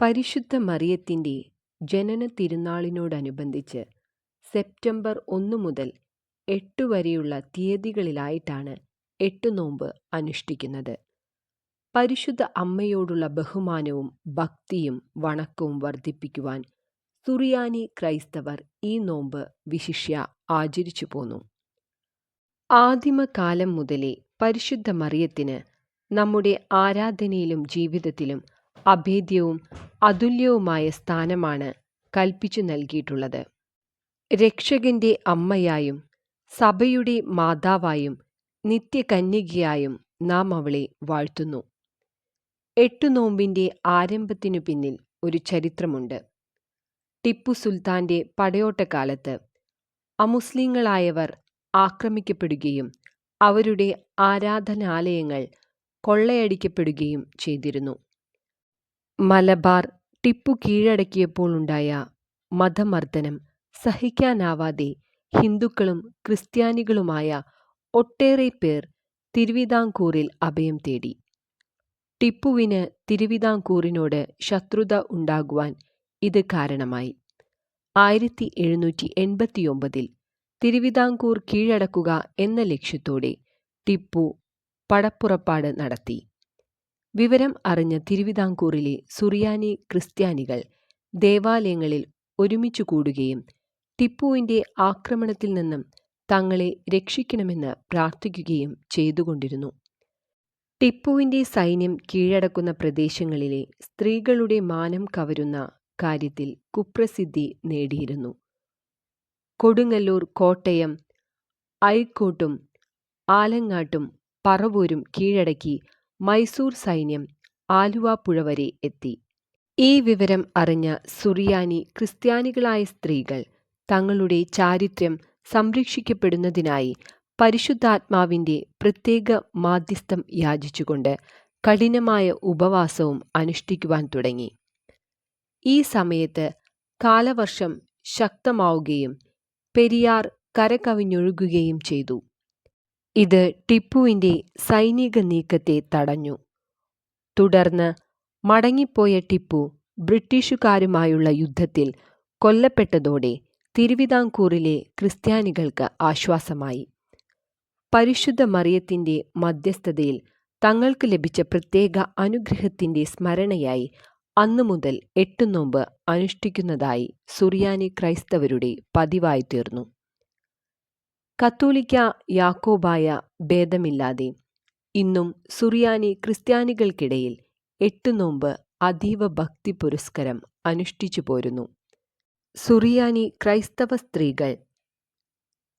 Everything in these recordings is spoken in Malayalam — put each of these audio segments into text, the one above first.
പരിശുദ്ധ മറിയത്തിന്റെ ജനന തിരുനാളിനോടനുബന്ധിച്ച് സെപ്റ്റംബർ ഒന്ന് മുതൽ എട്ട് വരെയുള്ള തീയതികളിലായിട്ടാണ് എട്ട് നോമ്പ് അനുഷ്ഠിക്കുന്നത്. പരിശുദ്ധ അമ്മയോടുള്ള ബഹുമാനവും ഭക്തിയും വണക്കവും വർദ്ധിപ്പിക്കുവാൻ സുറിയാനി ക്രൈസ്തവർ ഈ നോമ്പ് വിശിഷ്യ ആചരിച്ചു പോന്നു ആദിമകാലം മുതലേ പരിശുദ്ധ മറിയത്തിന് നമ്മുടെ ആരാധനയിലും ജീവിതത്തിലും അഭേദ്യവും അതുല്യവുമായ സ്ഥാനമാണ് കൽപ്പിച്ചു നൽകിയിട്ടുള്ളത്. രക്ഷകന്റെ അമ്മയായും സഭയുടെ മാതാവായും നിത്യകന്യകയായും നാം അവളെ വാഴ്ത്തുന്നു. എട്ടു നോമ്പിന്റെ ആരംഭത്തിനു പിന്നിൽ ഒരു ചരിത്രമുണ്ട്. ടിപ്പു സുൽത്താന്റെ പടയോട്ടക്കാലത്ത് അമുസ്ലിങ്ങളായവർ ആക്രമിക്കപ്പെടുകയും അവരുടെ ആരാധനാലയങ്ങൾ കൊള്ളയടിക്കപ്പെടുകയും ചെയ്തിരുന്നു. മലബാർ ടിപ്പു കീഴടക്കിയപ്പോഴുണ്ടായ മതമർദ്ദനം സഹിക്കാനാവാതെ ഹിന്ദുക്കളും ക്രിസ്ത്യാനികളുമായ ഒട്ടേറെ പേർ തിരുവിതാംകൂറിൽ അഭയം തേടി. ടിപ്പുവിന് തിരുവിതാംകൂറിനോട് ശത്രുത ഉണ്ടാകുവാൻ ഇത് കാരണമായി. ആയിരത്തി എഴുന്നൂറ്റി എൺപത്തിയൊമ്പതിൽ തിരുവിതാംകൂർ കീഴടക്കുക എന്ന ലക്ഷ്യത്തോടെ ടിപ്പു പടപ്പുറപ്പാട് നടത്തി. വിവരം അറിഞ്ഞ തിരുവിതാംകൂറിലെ സുറിയാനി ക്രിസ്ത്യാനികൾ ദേവാലയങ്ങളിൽ ഒരുമിച്ചു കൂടുകയും ടിപ്പുവിന്റെ ആക്രമണത്തിൽ നിന്നും തങ്ങളെ രക്ഷിക്കണമെന്ന് പ്രാർത്ഥിക്കുകയും ചെയ്തുകൊണ്ടിരുന്നു. ടിപ്പുവിന്റെ സൈന്യം കീഴടക്കുന്ന പ്രദേശങ്ങളിലെ സ്ത്രീകളുടെ മാനം കവരുന്ന കാര്യത്തിൽ കുപ്രസിദ്ധി നേടിയിരുന്നു. കൊടുങ്ങല്ലൂർ കോട്ടയം ഐക്കോട്ടും ആലങ്ങാട്ടും പറവൂരും കീഴടക്കി മൈസൂർ സൈന്യം ആലുവാപ്പുഴ വരെ എത്തി. ഈ വിവരം അറിഞ്ഞ സുറിയാനി ക്രിസ്ത്യാനികളായ സ്ത്രീകൾ തങ്ങളുടെ ചാരിത്രം സംരക്ഷിക്കപ്പെടുന്നതിനായി പരിശുദ്ധാത്മാവിന്റെ പ്രത്യേക മാധ്യസ്ഥം യാചിച്ചുകൊണ്ട് കഠിനമായ ഉപവാസവും അനുഷ്ഠിക്കുവാൻ തുടങ്ങി. ഈ സമയത്ത് കാലവർഷം ശക്തമാവുകയും പെരിയാർ കരകവിഞ്ഞൊഴുകുകയും ചെയ്തു. ഇത് ടിപ്പുവിന്റെ സൈനിക നീക്കത്തെ തടഞ്ഞു. തുടർന്ന് മടങ്ങിപ്പോയ ടിപ്പു ബ്രിട്ടീഷുകാരുമായുള്ള യുദ്ധത്തിൽ കൊല്ലപ്പെട്ടതോടെ തിരുവിതാംകൂറിലെ ക്രിസ്ത്യാനികൾക്ക് ആശ്വാസമായി. പരിശുദ്ധ മറിയത്തിന്റെ മധ്യസ്ഥതയിൽ തങ്ങൾക്ക് ലഭിച്ച പ്രത്യേക അനുഗ്രഹത്തിന്റെ സ്മരണയായി അന്നു അന്നുമുതൽ എട്ടുനോമ്പ് അനുഷ്ഠിക്കുന്നതായി സുറിയാനി ക്രൈസ്തവരുടെ പതിവായിത്തീർന്നു. കത്തോലിക്കാ യാക്കോബായ ഭേദമില്ലാതെ ഇന്നും സുറിയാനി ക്രിസ്ത്യാനികൾക്കിടയിൽ എട്ട് നോമ്പ് അതീവ ഭക്തി പുരസ്കരം അനുഷ്ഠിച്ചു പോരുന്നു സുറിയാനി ക്രൈസ്തവ സ്ത്രീകൾ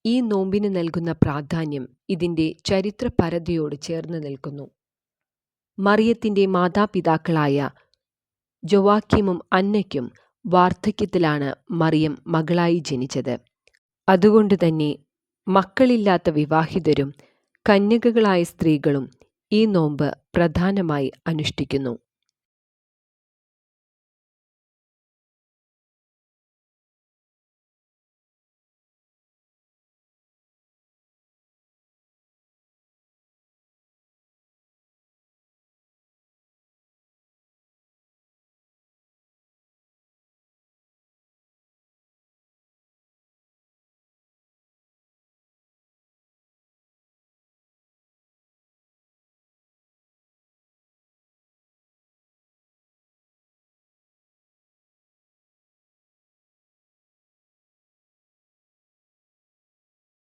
ഈ നോമ്പിന് നൽകുന്ന പ്രാധാന്യം ഇതിന്റെ ചരിത്രപരതയോട് ചേർന്ന് നിൽക്കുന്നു. മറിയത്തിന്റെ മാതാപിതാക്കളായ ജോവാക്യീമും അന്നയ്ക്കും വാർദ്ധക്യത്തിലാണ് മറിയം മകളായി ജനിച്ചത്. അതുകൊണ്ടുതന്നെ മക്കളില്ലാത്ത വിവാഹിതരും കന്യകകളായ സ്ത്രീകളും ഈ നോമ്പ് പ്രധാനമായി അനുഷ്ഠിക്കുന്നു.